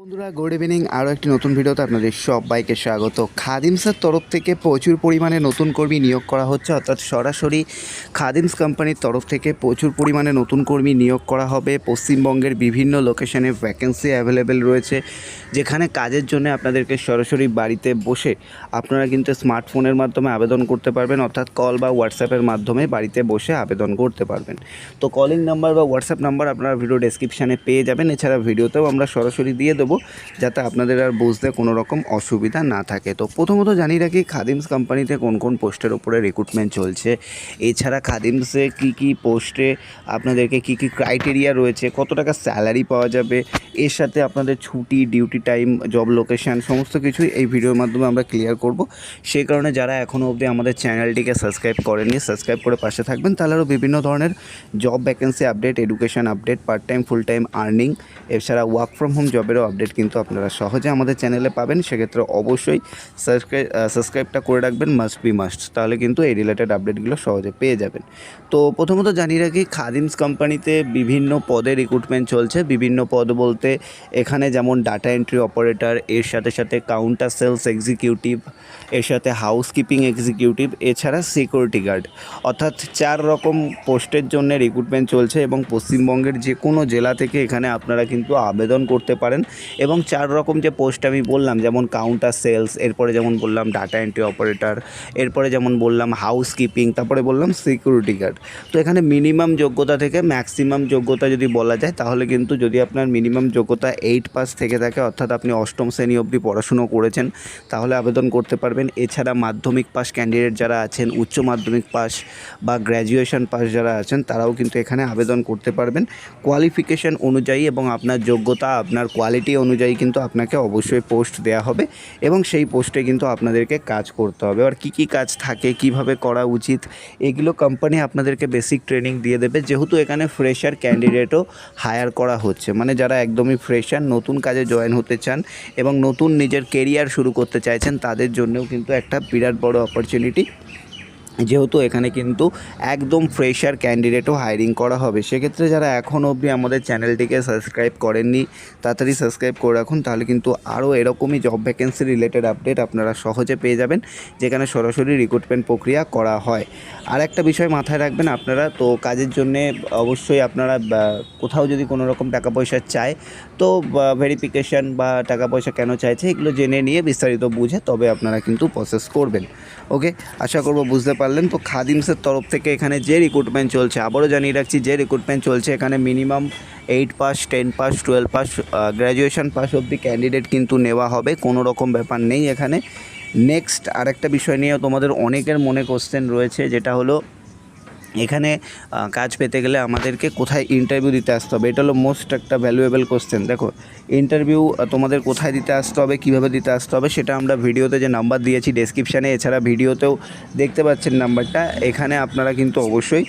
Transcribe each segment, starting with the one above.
বন্ধুরা good evening আরও একটি নতুন ভিডিওতে আপনাদের সবাইকে স্বাগত। খাদিমসের তরফ থেকে প্রচুর পরিমাণে নতুন কর্মী নিয়োগ করা হচ্ছে, অর্থাৎ সরাসরি খাদিমস কোম্পানির তরফ থেকে প্রচুর পরিমাণে নতুন কর্মী নিয়োগ করা হবে। পশ্চিমবঙ্গের বিভিন্ন লোকেশনে ভ্যাকেন্সি অ্যাভেলেবেল রয়েছে, যেখানে কাজের জন্য আপনাদেরকে সরাসরি বাড়িতে বসে আপনারা কিন্তু স্মার্টফোনের মাধ্যমে আবেদন করতে পারবেন, অর্থাৎ কল বা হোয়াটসঅ্যাপের মাধ্যমে বাড়িতে বসে আবেদন করতে পারবেন। তো কলিং নাম্বার বা হোয়াটসঅ্যাপ নাম্বার আপনারা ভিডিও ডেসক্রিপশানে পেয়ে যাবেন, এছাড়া ভিডিওতেও আমরা সরাসরি দিয়ে দেবো। যাতে আপনাদের আর বুঝতে কোনো রকম অসুবিধা না থাকে। তো প্রথমত জানি রাখি, খাদিমস কোম্পানিতে কোন কোন পোস্টের ওপরে রিক্রুটমেন্ট চলছে? এছাড়া খাদিমসে কী কী পোস্টে আপনাদেরকে কী কী ক্রাইটেরিয়া রয়েছে? কত টাকা স্যালারি পাওয়া যাবে? এর সাথে আপনাদের ছুটি ডিউটি টাইম জব লোকেশান সমস্ত কিছুই এই ভিডিওর মাধ্যমে আমরা ক্লিয়ার করব। সেই কারণে যারা এখনও অবধি আমাদের চ্যানেলটিকে সাবস্ক্রাইব করেননি সাবস্ক্রাইব করে পাশে থাকবেন। তাহলে আরও বিভিন্ন ধরনের job vacancy update education update part time full time earning এছাড়া ওয়ার্ক ফ্রম হোম জবেরও আপডেট কিন্তু আপনারা সহজে আমাদের চ্যানেলে পাবেন। সেক্ষেত্রে অবশ্যই সাবস্ক্রাইব সাবস্ক্রাইবটা করে রাখবেন মাস্ট বি মাস্ট তাহলে কিন্তু এই রিলেটেড আপডেটগুলো সহজে পেয়ে যাবেন। তো প্রথমত জানিয়ে রাখি, খাদিমস কোম্পানিতে বিভিন্ন পদে রিক্রুটমেন্ট চলছে। বিভিন্ন পদ বলতে এখানে যেমন ডাটা এন্ট্রি অপারেটর এর সাথে সাথে কাউন্টার সেলস এক্সিকিউটিভ এর সাথে হাউসকিপিং এক্সিকিউটিভ এছাড়া সিকিউরিটি গার্ড অর্থাৎ চার রকম পোস্টের জন্য রিক্রুটমেন্ট চলছে এবং পশ্চিমবঙ্গের যে কোনো জেলা থেকে এখানে আপনারা কিন্তু আবেদন করতে পারেন। এবং চার রকম যে পোস্ট আমি বললাম, যেমন কাউন্টার সেলস এরপরে যেমন বললাম ডাটা এন্ট্রি অপারেটর এরপরে যেমন বললাম হাউসকিপিং তারপরে বললাম সিকিউরিটি গার্ড তো এখানে মিনিমাম যোগ্যতা থেকে ম্যাক্সিমাম যোগ্যতা যদি বলা যায়, তাহলে কিন্তু যদি আপনার মিনিমাম যোগ্যতা এইট পাস থেকে থাকে, অর্থাৎ আপনি অষ্টম শ্রেণি অবধি পড়াশুনো করেছেন, তাহলে আবেদন করতে পারবেন। এছাড়া মাধ্যমিক পাস ক্যান্ডিডেট যারা আছেন, উচ্চ মাধ্যমিক পাস বা গ্র্যাজুয়েশন পাস যারা আছেন, তারাও কিন্তু এখানে আবেদন করতে পারবেন। কোয়ালিফিকেশন অনুযায়ী এবং আপনার যোগ্যতা, আপনার কোয়ালিটি অনুযায়ী কিন্তু আপনাকে অবশ্যই পোস্ট দেওয়া হবে এবং সেই পোস্টে কিন্তু আপনাদেরকে কাজ করতে হবে। আর কী কী কাজ থাকে, কীভাবে করা উচিত, এগুলো কোম্পানি আপনাদেরকে বেসিক ট্রেনিং দিয়ে দেবে। যেহেতু এখানে ফ্রেশার ক্যান্ডিডেটও হায়ার করা হচ্ছে মানে যারা একদমই ফ্রেশার নতুন কাজে জয়েন হতে চান এবং নতুন নিজের কেরিয়ার শুরু করতে চাইছেন, তাদের জন্যও কিন্তু একটা বিরাট বড় অপরচুনিটি যেহেতু এখানে কিন্তু একদম ফ্রেশার ক্যান্ডিডেটও হায়ারিং করা হবে। সেক্ষেত্রে যারা এখন অবধি আমাদের চ্যানেলটিকে সাবস্ক্রাইব করেননি, তাড়াতাড়ি সাবস্ক্রাইব করে রাখুন, তাহলে কিন্তু আরও এরকমই জব ভ্যাকেন্সি রিলেটেড আপডেট আপনারা সহজে পেয়ে যাবেন, যেখানে সরাসরি রিক্রুটমেন্ট প্রক্রিয়া করা হয়। আর একটা বিষয় মাথায় রাখবেন আপনারা, তো কাজের জন্যে অবশ্যই আপনারা কোথাও যদি কোনো রকম টাকা পয়সা চায়, তো ভেরিফিকেশান বা টাকা পয়সা কেন চাইছে, এগুলো জেনে নিয়ে বিস্তারিত বুঝে তবে আপনারা কিন্তু প্রসেস করবেন। ওকে আশা করব বুঝতে পারলেন। তো খাদিমসের তরফ থেকে এখানে যে রিক্রুটমেন্ট চলছে। আবারও জানিয়ে রাখছি, যে রিক্রুটমেন্ট চলছে এখানে minimum eight pass ten pass twelve pass graduation pass অবধি ক্যান্ডিডেট কিন্তু নেওয়া হবে, কোনো রকম ব্যাপার নেই এখানে। নেক্সট আরেকটা বিষয় নিয়ে তোমাদের অনেকের মনে কোশ্চেন রয়েছে, যেটা হলো এখানে কাজ পেতে গেলে আমাদেরকে কোথায় ইন্টারভিউ দিতে আসতে হবে? এটা হলো মোস্ট একটা ভ্যালুয়েবল কোশ্চেন দেখো ইন্টারভিউ তোমাদের কোথায় দিতে আসতে হবে, কীভাবে দিতে আসতে হবে, সেটা আমরা ভিডিওতে যে নাম্বার দিয়েছি ডেসক্রিপশানে এছাড়া ভিডিওতেও দেখতে পাচ্ছেন নাম্বারটা এখানে আপনারা কিন্তু অবশ্যই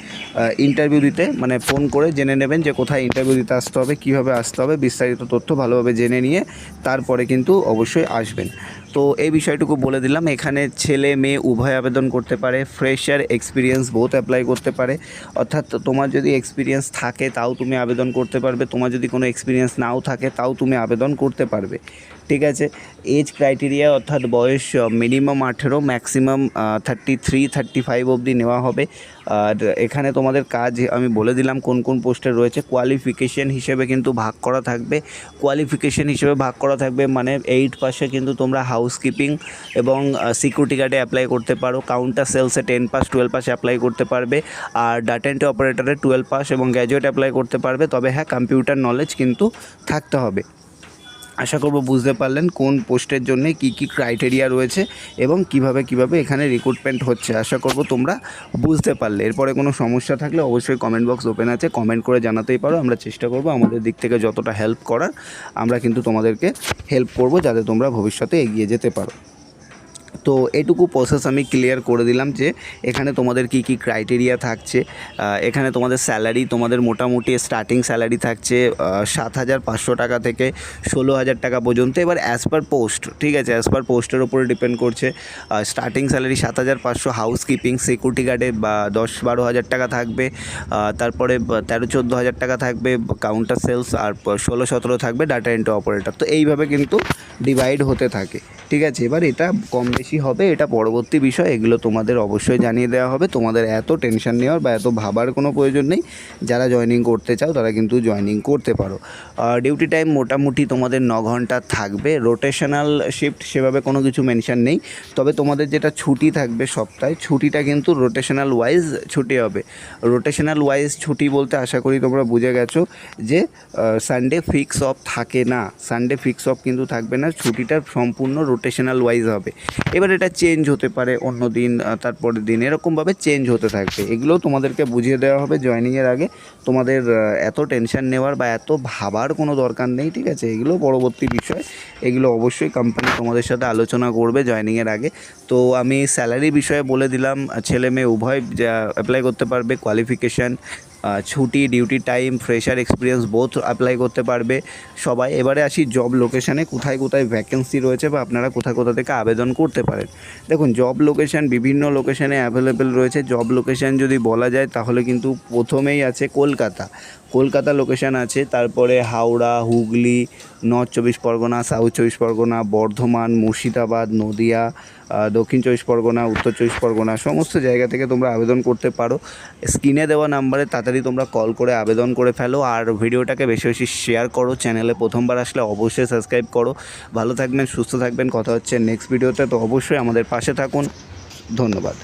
ইন্টারভিউ দিতে মানে ফোন করে জেনে নেবেন যে কোথায় ইন্টারভিউ দিতে আসতে হবে, কীভাবে আসতে হবে, বিস্তারিত তথ্য ভালোভাবে জেনে নিয়ে তারপরে কিন্তু অবশ্যই আসবেন। তো এই বিষয়টুকু বলে দিলাম। এখানে ছেলে, মেয়ে উভয় আবেদন করতে পারে। ফ্রেশার এক্সপিরিয়েন্স বোথ অ্যাপ্লাই করতে পারে। অর্থাৎ তোমার যদি এক্সপিরিয়েন্স থাকে, তাও তুমি আবেদন করতে পারবে। তোমার যদি কোনো এক্সপিরিয়েন্স নাও থাকে, তাও তুমি আবেদন করতে পারবে। ঠিক আছে? এজ ক্রাইটেরিয়া অর্থাৎ বয়স মিনিমাম আঠেরো maximum thirty three thirty five অবধি নেওয়া হবে। আর এখানে তোমাদের কাজ, আমি বলে দিলাম কোন কোন পোস্টে রয়েছে। কোয়ালিফিকেশন হিসেবে কিন্তু ভাগ করা থাকবে। কোয়ালিফিকেশন হিসেবে ভাগ করা থাকবে মানে এইট পাশে কিন্তু তোমরা হাউসকিপিং এবং সিকিউরিটি গার্ডে অ্যাপ্লাই করতে পারো। Counter সেলসে ten pass twelve pass apply করতে পারবে। আর ডাটা এন্ট্রি অপারেটরে টুয়েলভ পাস এবং গ্র্যাজুয়েট অ্যাপ্লাই করতে পারবে। তবে হ্যাঁ কম্পিউটার নলেজ কিন্তু থাকতে হবে। আশা করব বুঝতে পারলেন কোন পোস্টের জন্য কি কি ক্রাইটেরিয়া রয়েছে এবং কীভাবে কীভাবে এখানে রিক্রুটমেন্ট হচ্ছে। আশা করব তোমরা বুঝতে পারলে। এরপরে কোনো সমস্যা থাকলে অবশ্যই কমেন্ট বক্স ওপেন আছে। কমেন্ট করে জানাতেই পারো। আমরা চেষ্টা করব আমাদের দিক থেকে যতটা হেল্প করার। আমরা কিন্তু তোমাদেরকে হেল্প করব যাতে তোমরা ভবিষ্যতে এগিয়ে যেতে পারো। তো এটুকু প্রসেস আমি ক্লিয়ার করে দিলাম যে এখানে তোমাদের কি কি ক্রাইটেরিয়া থাকছে এখানে তোমাদের স্যালারি তোমাদের মোটামুটি স্টার্টিং স্যালারি থাকছে সাত হাজার পাঁচশো টাকা থেকে ষোলো হাজার টাকা পর্যন্ত। এবার অ্যাজ পার পোস্ট ঠিক আছে? অ্যাজ পার পোস্টের উপরে ডিপেন্ড করছে স্টার্টিং স্যালারি সাত হাজার পাঁচশো হাউস কিপিং সিকিউরিটি গার্ডে বা, দশ বারো হাজার টাকা থাকবে তারপরে তেরো চোদ্দ হাজার টাকা থাকবে কাউন্টার সেলস আর ষোলো সতেরো থাকবে ডাটা এন্ট্রি অপারেটর তো এইভাবে কিন্তু ডিভাইড হতে থাকে, ঠিক আছে? এবার এটা কম বেশি হবে, এটা পরবর্তী বিষয়। এগুলো তোমাদের অবশ্যই জানিয়ে দেওয়া হবে। তোমাদের এত টেনশন নেওয়ার বা এত ভাবার কোনো প্রয়োজন নেই। যারা জয়েনিং করতে চাও, তারা কিন্তু জয়েনিং করতে পারো। ডিউটি টাইম মোটামুটি তোমাদের ন ঘণ্টা থাকবে। রোটেশনাল শিফট সেভাবে কোনো কিছু মেনশন নেই। তবে তোমাদের যেটা ছুটি থাকবে সপ্তাহে, ছুটিটা কিন্তু রোটেশনাল ওয়াইজ ছুটি হবে। রোটেশনাল ওয়াইজ ছুটি বলতে আশা করি তোমরা বুঝে গেছো যে সানডে ফিক্স অফ থাকে না। সানডে ফিক্স অফ কিন্তু থাকবে না। ছুটিটা সম্পূর্ণ রোটেশনাল ওয়াইজ হবে। এবার এটা চেঞ্জ হতে পারে অন্য দিন তারপরের দিন, এরকমভাবে চেঞ্জ হতে থাকবে। এগুলোও তোমাদেরকে বুঝিয়ে দেওয়া হবে জয়েনিংয়ের আগে। তোমাদের এত টেনশন নেওয়ার বা এত ভাবার কোনো দরকার নেই, ঠিক আছে? এগুলো পরবর্তী বিষয়। এগুলো অবশ্যই কোম্পানি তোমাদের সাথে আলোচনা করবে জয়েনিংয়ের আগে। তো আমি স্যালারি বিষয়ে বলে দিলাম ছেলে মেয়ে উভয়, যা অ্যাপ্লাই করতে পারবে কোয়ালিফিকেশান ছুটি duty time fresher experience both apply করতে পারবে। সবাই, এবারে আসি জব লোকেশানে কোথায় কোথায় ভ্যাকেন্সি রয়েছে বা আপনারা কোথায় কোথা থেকে আবেদন করতে পারেন। দেখুন জব লোকেশান বিভিন্ন লোকেশানে অ্যাভেলেবেল রয়েছে। জব লোকেশান যদি বলা যায়, তাহলে কিন্তু প্রথমেই আছে কলকাতা। কলকাতা লোকেশান আছে, তারপরে হাওড়া, হুগলি নর্থ চব্বিশ পরগনা সাউথ চব্বিশ পরগনা, বর্ধমান, মুর্শিদাবাদ, নদিয়া দক্ষিণ চব্বিশ পরগনা, উত্তর চব্বিশ পরগনা, সমস্ত জায়গা থেকে তোমরা আবেদন করতে পারো। স্ক্রিনে দেওয়া নাম্বারে তাড়াতাড়ি তোমরা কল করে আবেদন করে ফেলো। আর ভিডিওটাকে বেশি বেশি শেয়ার করো। চ্যানেলে প্রথমবার আসলে অবশ্যই সাবস্ক্রাইব করো। ভালো থাকবেন, সুস্থ থাকবেন। কথা হচ্ছে নেক্সট ভিডিওতে তো অবশ্যই আমাদের পাশে থাকুন। ধন্যবাদ।